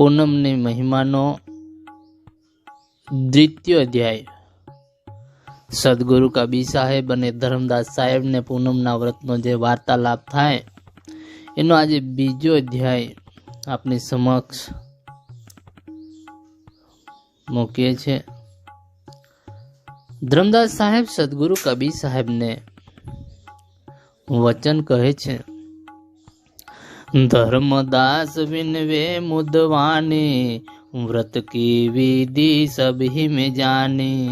પૂનમની મહિમાનો દ્વિતીય અધ્યાય સદગુરુ કબીર સાહેબ અને ધર્મદાસ સાહેબને પૂનમના વ્રતનો જે વાર્તાલાપ થાય, એનો આજે બીજો અધ્યાય આપની સમક્ષ મૂકીએ છે ધરમદાસ સાહેબ સદગુરુ કબીર સાહેબને વચન કહે છે धर्मदास विनवे मुदवाने, व्रत की विधि सभी में जाने।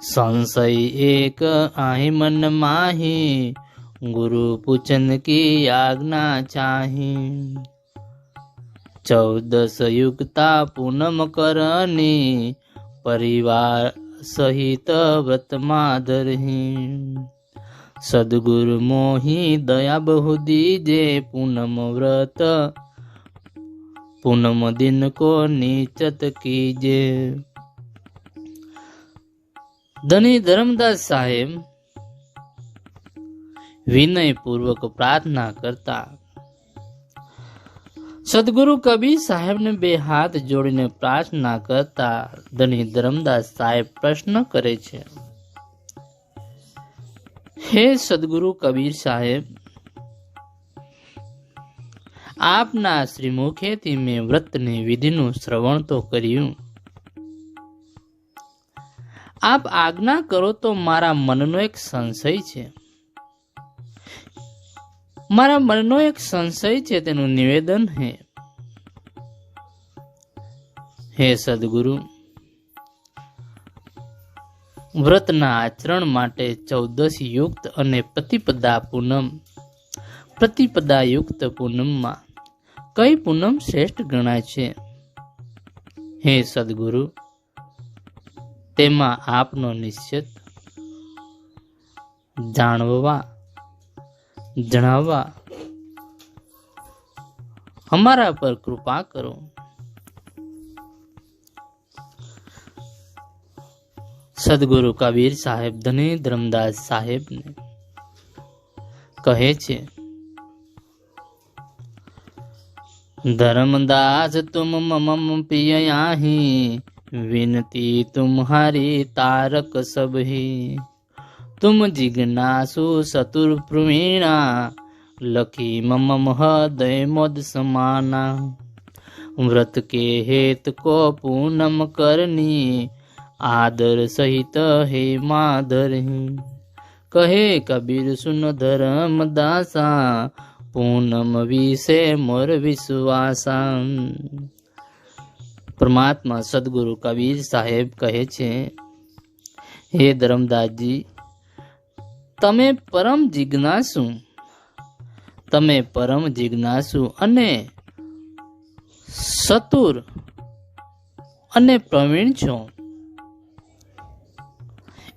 संशय एक आहि मन माही, गुरु पूछन की आज्ञा चाही। चौदस युक्ता पूनम करनी, परिवार सहित व्रत माधरही। સદગુરુ મોહી દયા બહુ દીજે, પૂનમ વ્રત. પૂનમ દિન કો નીચત કીજે. ધની ધરમદાસ સાહેબ વિનય પૂર્વક પ્રાર્થના કરતા, સદગુરુ કબીર સાહેબને બે હાથ જોડીને પ્રાર્થના કરતા ધની ધર્મદાસ સાહેબ પ્રશ્ન કરે છે. હે સદગુરુ કબીર સાહેબ, આપના શ્રી મુખેથી મેં વ્રતને વિધિનું શ્રવણ તો કર્યું. આપ આજ્ઞા કરો તો મારા મનનો એક સંશય છે. મારા મનનો એક સંશય છે, તેનું નિવેદન હે. હે સદગુરુ વ્રતના આચરણ માટે ચૌદસ યુક્ત અને પ્રતિપદા પૂનમ. પ્રતિપદા યુક્ત પૂનમમાં કઈ પૂનમ શ્રેષ્ઠ ગણાય છે? હે સદગુરુ, તેમાં આપનો નિશ્ચિત જાણવા જણાવવા. અમારા પર કૃપા કરો. સદગુરુ કબીર સાહેબ ધને ધર્મદાસ સાહેબને કહે છે, ધર્મદાસ તુમ મમ પિયાહી વિનતી તુમ્હારી તારક સબહી તુમ જિજ્ઞાસુ સતુર પ્રવીણા, લખી મમ હૃદય મોદ સમાના. વ્રત કે હેત કો પૂનમ કરની આદર સહિત હે માધર કહે કબીર સુન ધરમ દાસા પૂનમ વિશે મોર વિશ્વાસા પરમાત્મા સદગુરુ કબીર સાહેબ કહે છે હે ધર્મદાસજી તમે પરમ જિજ્ઞાસુ તમે પરમ જિજ્ઞાસુ અને સતુર અને પ્રવીણ છો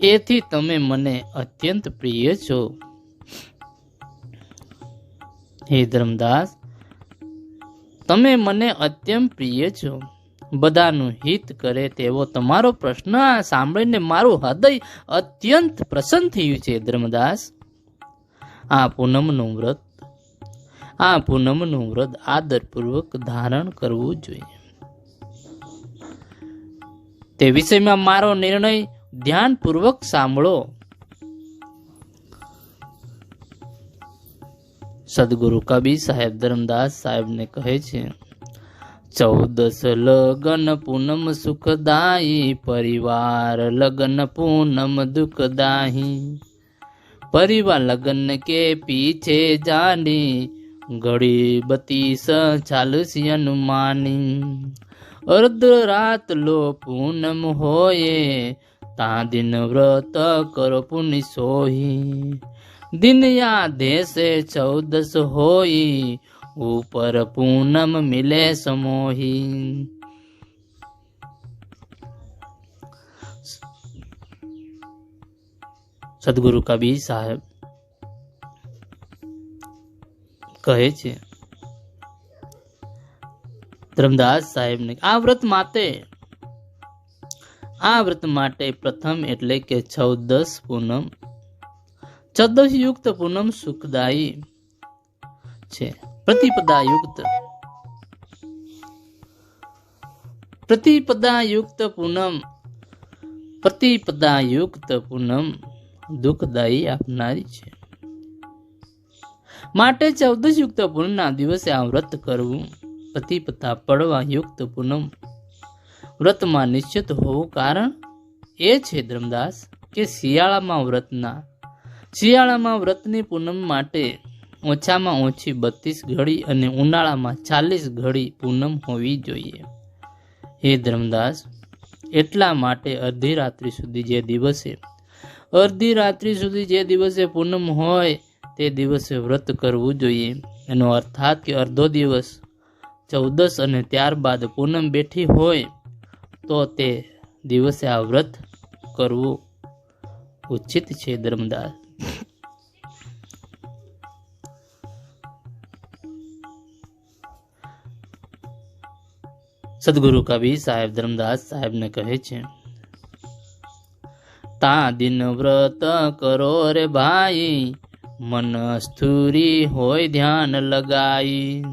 એથી તમે મને અત્યંત પ્રિય છો. હે ધર્મદાસ, તમે મને અત્યંત પ્રિય છો. બધાનું હિત કરે તેવો તમારો પ્રશ્ન સાંભળીને મારું હૃદય અત્યંત પ્રસન્ન થયું છે, ધર્મદાસ. આ પૂનમનું વ્રત, આ પૂનમનું વ્રત આદરપૂર્વક ધારણ કરવું જોઈએ. તે વિષયમાં મારો નિર્ણય ધ્યાનપૂર્વક સાંભળો. સદગુરુ કબીર સાહેબ ધરમદાસ સાહેબને કહે છે, ચૌદસ લગન પૂનમ સુખદાયી, પરિવાર લગન પૂનમ દુઃખદાયી. પરિવાર લગન કે પીછે જાની ઘડી બતી ચાલીસી અનુમાની. અર્ધ રાત લો પૂનમ હોયે તા દિન વ્રત કરો પુનિ સોહી. દિન યાદે સે ચૌદસ હોઈ ઉપર પૂનમ મિલે સમોહી. સદગુરુ કબીર સાહેબ કહે છે, ધર્મદાસ સાહેબને, આ વ્રત માટે આ વ્રત માટે પ્રથમ એટલે કે ચૌદસ પૂનમ. ચૌદસ યુક્ત પૂનમ સુખદાયી છે. પ્રતિપદા યુક્ત પ્રતિપદા યુક્ત પૂનમ. પ્રતિપદા યુક્ત પૂનમ દુઃખદાયી આપનારી છે. માટે ચૌદશ યુક્ત પૂનમના દિવસે આ વ્રત કરવું. પ્રતિપદા પડવા યુક્ત પૂનમ. વ્રતમાં નિશ્ચિત હોવું કારણ એ છે ધર્મદાસ, કે શિયાળામાં વ્રતના શિયાળામાં વ્રતની પૂનમ માટે ઓછામાં ઓછી બત્રીસ ઘડી અને ઉનાળામાં ચાલીસ ઘડી પૂનમ હોવી જોઈએ. હે ધર્મદાસ, એટલા માટે અડધી રાત્રિ સુધી જે દિવસે અડધી રાત્રિ સુધી જે દિવસે પૂનમ હોય તે દિવસે વ્રત કરવું જોઈએ. એનો અર્થાત કે અડધો દિવસ ચૌદસ અને ત્યારબાદ પૂનમ બેઠી હોય તો તે દિવસે આ વ્રત કરવું ઉચિત છે ધર્મદાસ. સદગુરુ કવિ સાહેબ ધર્મદાસ સાહેબને કહે છે, તા દિન વ્રત કરો રે ભાઈ, મન સ્થુરી હોય ધ્યાન લગાઈ.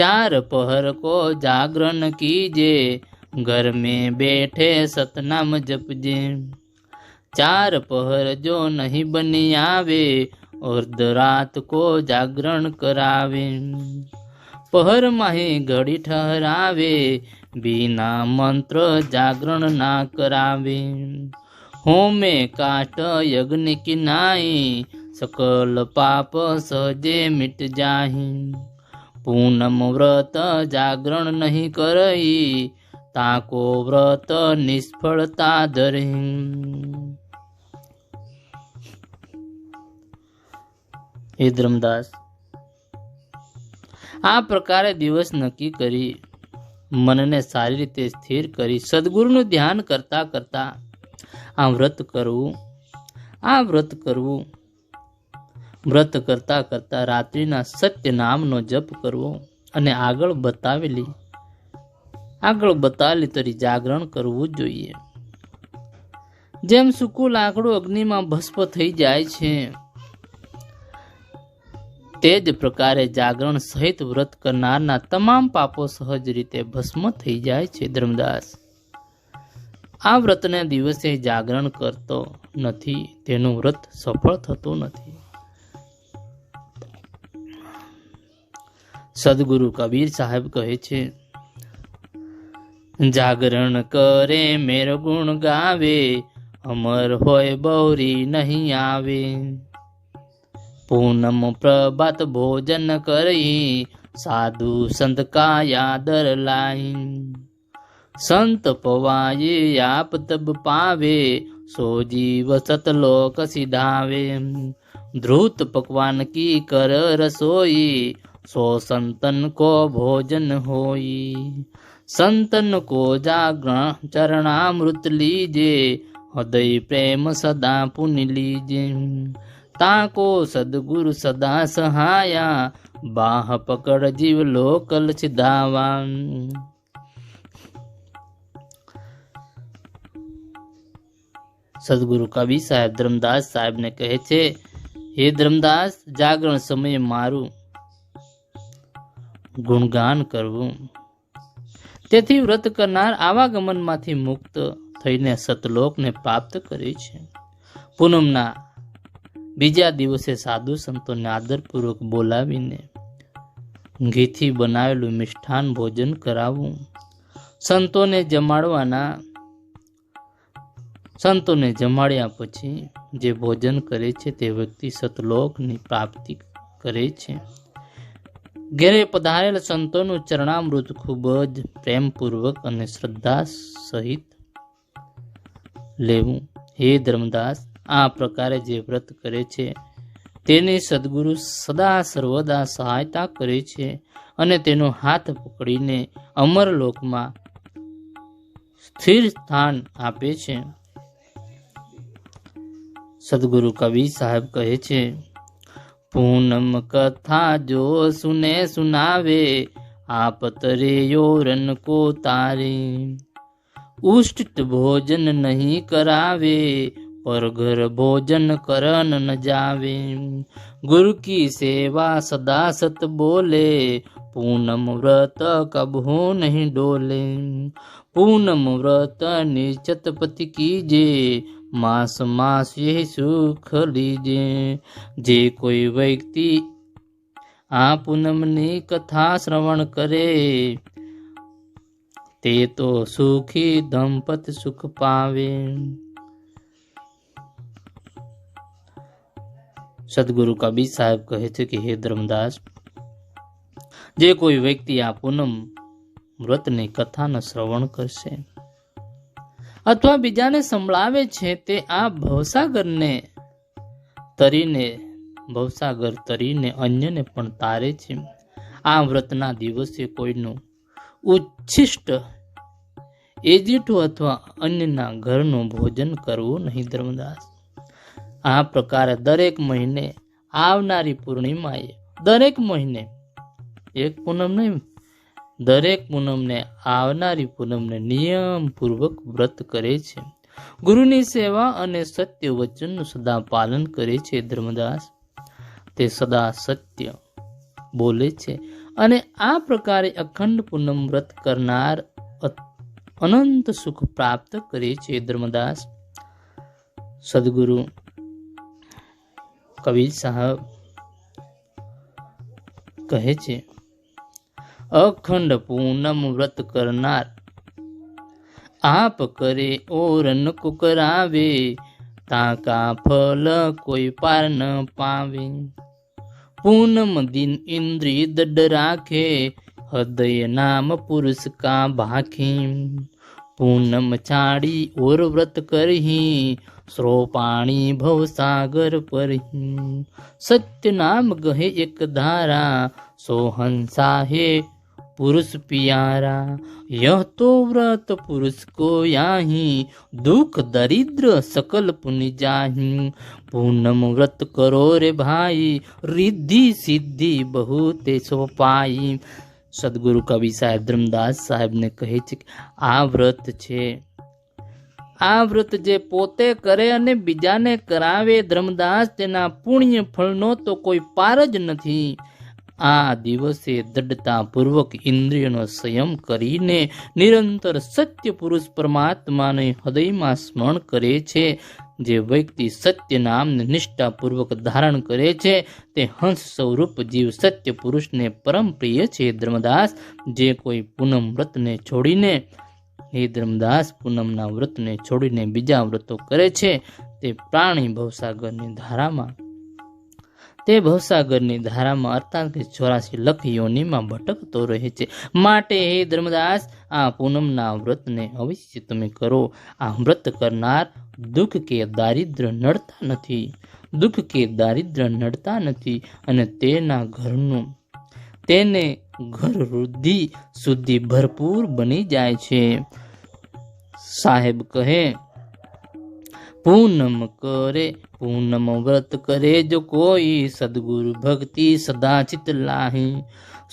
चार पहर को जागरण कीजे। घर में बैठे सतनाम जप जे चार पहर जो नहीं बनी आवे, और रात को जागरण करावे। पहर माही घड़ी ठहरावे, बिना मंत्र जागरण ना करावे। होमे काट यज्ञ की नाई, सकल पाप सहजे मिट जाही। પૂનમ વ્રત જાગરણ નહીં કરી તાકો વ્રત નિષ્ફળતા ધરી. હે આ પ્રકારે દિવસ નક્કી કરી મનને સારી રીતે સ્થિર કરી સદગુરુનું ધ્યાન કરતા કરતા આ વ્રત કરવું, આ વ્રત કરવું વ્રત કરતા કરતા રાત્રિના સત્ય નામનો જપ કરવો અને આગળ બતાવેલી આગળ બતાવેલી તરી જાગરણ કરવું જોઈએ. જેમ સૂકું લાકડું અગ્નિમાં ભસ્મ થઈ જાય છે, તે જ પ્રકારે જાગરણ સહિત વ્રત કરનારના તમામ પાપો સહજ રીતે ભસ્મ થઈ જાય છે, ધર્મદાસ. આ વ્રતને દિવસે જાગરણ કરતો નથી, તેનું વ્રત સફળ થતું નથી. સદગુરુ કબીર સાહેબ કહે છે, જાગરણ કરે મેર ગુણ ગાવે, અમર હોય બૌરી નહીં આવે. પૂનમ પ્રભાત ભોજન કરી, સાધુ સંત કા યાદર લાઈ. સંત પવાયે આપ તબ પાવે, સો જીવ સતલોક સિધાવે. ધ્રુત પકવાન કી કર રસોઈ સો સંતન કો ભોજન હોઈ સંતન કો જાગરણ ચરણામૃત લીજે હૃદય પ્રેમ સદા પુનિ લીજે તાકો સદગુરુ સદા સહાયા બાહ પકડ જીવ લોકલ સિધાવા સદગુરુ કવિ સાહેબ ધર્મદાસ સાહેબને કહે છે હે ધર્મદાસ જાગરણ સમયે મારું ગુણગાન કરવું. તેથી વ્રત કરનાર આવાગમનમાંથી મુક્ત થઈને સતલોકને પ્રાપ્ત કરે છે. પૂનમના બીજા દિવસે સાધુ સંતોને આદરપૂર્વક બોલાવીને ઘીથી બનાવેલું મિષ્ઠાન ભોજન કરાવવું સંતોને જમાડવાના સંતોને જમાડ્યા પછી જે ભોજન કરે છે તે વ્યક્તિ સતલોકની પ્રાપ્તિ કરે છે. ઘેરે પધારેલ સંતોનું ચરણામૃત ખૂબ જ પ્રેમપૂર્વક અને શ્રદ્ધા સહિત લેવું. હે ધર્મદાસ, આ પ્રકારે જે વ્રત કરે છે, તેને સદગુરુ સદા સર્વદા સહાયતા કરે છે અને તેનો હાથ પકડીને અમરલોકમાં સ્થિર સ્થાન આપે છે. સદગુરુ કવિ સાહેબ કહે છે પૂનમ કથા જો સુને સુનાવે આપ તરે યોરન કો તારે ઉષ્ટ ભોજન નહીં કરાવે પર ઘર ભોજન કરન ન જાવે ગુરુ કી સેવા સદા સત બોલે પૂનમ વ્રત કબહો નહીં ડોલે પૂનમ વ્રત નિશ્ચત પતિ કીજે માસ માસ એ સુખ લીજે. જે કોઈ વ્યક્તિ આ પૂનમની કથા શ્રવણ કરે, તે તો સુખી દંપત સુખ પાવે. સદગુરુ કબીર સાહેબ કહે છે કે, હે ધર્મદાસ, જે કોઈ વ્યક્તિ આ પૂનમ વ્રતની કથાનું શ્રવણ કરશે અથવા બીજાને સંભળાવે છે તે આ ભવસાગરને તરીને, ભવસાગર તરીને અન્યને પણ તારે છે. આ વ્રતના દિવસે કોઈનું ઉચ્છિષ્ટ એજીઠું અથવા અન્યના ઘરનું ભોજન કરવું નહીં ધર્મદાસ. આ પ્રકારે દરેક મહિને આવનારી પૂર્ણિમાએ, દરેક મહિને, એક પૂનમ નહીં દરેક પૂનમને આવનારી પૂનમને નિયમપૂર્વક વ્રત કરે છે. ગુરુની સેવા અને સત્ય વચનનું સદા પાલન કરે છે ધર્મદાસ. તે સદા સત્ય બોલે છે અને આ પ્રકારે અખંડ પૂનમ વ્રત કરનાર અનંત સુખ પ્રાપ્ત કરે છે ધર્મદાસ. સદગુરુ કબીર સાહેબ કહે છે અખંડ પૂનમ વ્રત કરનાર. આપ કરે ઓરન કુકરાવે કરાવે તાકા ફલ કોઈ પાર ન પાવે. પૂનમ દિન ઇન્દ્રિય દડ રાખે, હૃદય નામ પુરુષ કા ભાખી. પૂનમ છાડી ઓર વ્રત કરહી શ્રો પાણી ભવસાગર પરહી. સત્ય નામ ગહે એક ધારા, સોહન હે पुरुष प्यारा यह तो व्रत पुरुष को याही दुख दरिद्र सकल पुण्य जाही पूनम व्रत करो रे भाई रिद्धि सिद्धि बहुत सो पाई સદગુરુ કવિ સાહેબ ધર્મદાસ સાહેબને કહે છે કે આ વ્રત છે આ વ્રત જે પોતે કરે અને બીજાને કરાવે ધર્મદાસ તેના પુણ્ય ફળનો તો કોઈ પાર જ નથી આ દિવસે દૃઢતાપૂર્વક ઇન્દ્રિયનો સંયમ કરીને નિરંતર સત્ય પુરુષ પરમાત્માને હૃદયમાં સ્મરણ કરે છે. જે વ્યક્તિ સત્ય નામને નિષ્ઠાપૂર્વક ધારણ કરે છે, તે હંસ સ્વરૂપ જીવ સત્ય પુરુષને પરમ પ્રિય છે. ધર્મદાસ જે કોઈ પૂનમ વ્રતને છોડીને, હે ધર્મદાસ, પૂનમના વ્રતને છોડીને બીજા વ્રતો કરે છે, તે પ્રાણી ભવસાગરની ધારામાં તે ભવસાગરની ધારામાં અર્થાત કે ચોરાસી લખ યોનીમાં ભટકતો રહે છે. માટે હે ધર્મદાસ, આ પૂનમના વ્રતને અવશ્ય તમે કરો. આ વ્રત કરનાર દુઃખ કે દારિદ્ર્ય નડતા નથી. દુઃખ કે દારિદ્ર્ય નડતા નથી અને તેના ઘરનું, તેને ઘર વૃદ્ધિ સુધી ભરપૂર બની જાય છે. સાહેબ કહે પૂનમ કરે, પૂનમ વ્રત કરે, જો કોઈ સદગુરુ ભક્તિ સદા ચિત લાહી.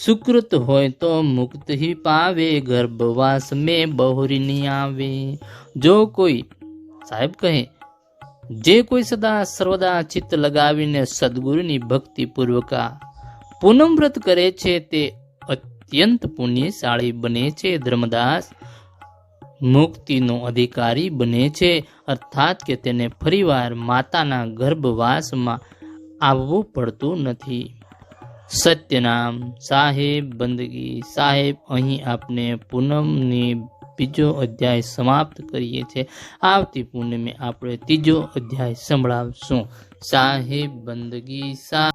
સુકૃત હોય તો મુક્ત હિ પાવે, ગર્ભવાસ મેં બહુરી નહીં આવે. જો કોઈ, સાહેબ કહે, જે કોઈ સદા સર્વદા ચિત્ત લગાવીને સદગુરુની ભક્તિ પૂર્વક પૂનમ વ્રત કરે છે, તે અત્યંત પુણ્યશાળી બને છે. ધર્મદાસ મુક્તિનો અધિકારી બને છે. અર્થાત કે તેને ફરીવાર માતાના ગર્ભવાસમાં આવવું પડતું નથી. સત્યનામ સાહેબ બંદગી. સાહેબ, અહીં આપને પૂનમની બીજો અધ્યાય સમાપ્ત કરીએ છીએ. આવતી પૂનમે આપણે ત્રીજો અધ્યાય સંભળાવશું. સાહેબ બંદગી, સા